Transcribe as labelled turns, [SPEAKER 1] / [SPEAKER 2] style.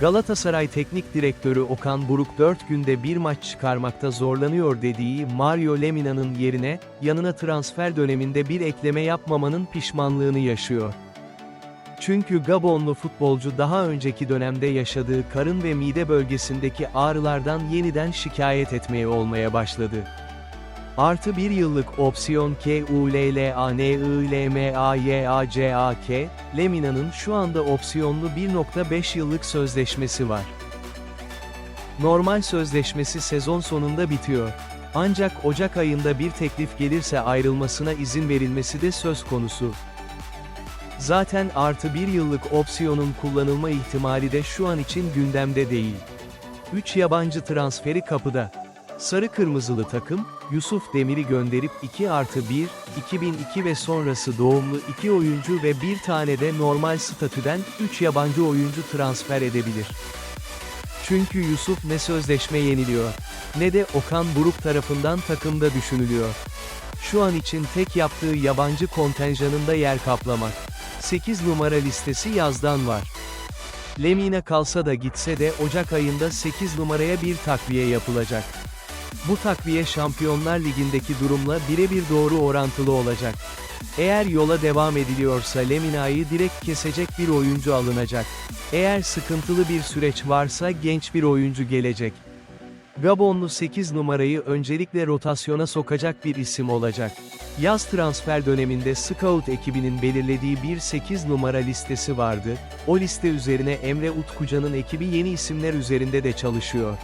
[SPEAKER 1] Galatasaray Teknik Direktörü Okan Buruk 4 günde bir maç çıkarmakta zorlanıyor dediği Mario Lemina'nın yerine, yanına transfer döneminde bir ekleme yapmamanın pişmanlığını yaşıyor. Çünkü Gabonlu futbolcu daha önceki dönemde yaşadığı karın ve mide bölgesindeki ağrılardan yeniden şikayet etmeye olmaya başladı. Artı bir yıllık opsiyon KULLANILMAYACAK, Lemina'nın şu anda opsiyonlu 1.5 yıllık sözleşmesi var. Normal sözleşmesi sezon sonunda bitiyor. Ancak Ocak ayında bir teklif gelirse ayrılmasına izin verilmesi de söz konusu. Zaten artı bir yıllık opsiyonun kullanılma ihtimali de şu an için gündemde değil. 3 yabancı transferi kapıda. Sarı kırmızılı takım, Yusuf Demir'i gönderip 2 artı 1, 2002 ve sonrası doğumlu 2 oyuncu ve bir tane de normal statüden 3 yabancı oyuncu transfer edebilir. Çünkü Yusuf ne sözleşme yeniliyor, ne de Okan Buruk tarafından takımda düşünülüyor. Şu an için tek yaptığı yabancı kontenjanında yer kaplamak. 8 numara listesi yazdan var. Lemina kalsa da gitse de Ocak ayında 8 numaraya bir takviye yapılacak. Bu takviye Şampiyonlar Ligi'ndeki durumla birebir doğru orantılı olacak. Eğer yola devam ediliyorsa Lemina'yı direkt kesecek bir oyuncu alınacak. Eğer sıkıntılı bir süreç varsa genç bir oyuncu gelecek. Gabonlu 8 numarayı öncelikle rotasyona sokacak bir isim olacak. Yaz transfer döneminde Scout ekibinin belirlediği bir 8 numara listesi vardı, o liste üzerine Emre Utkucan'ın ekibi yeni isimler üzerinde de çalışıyor.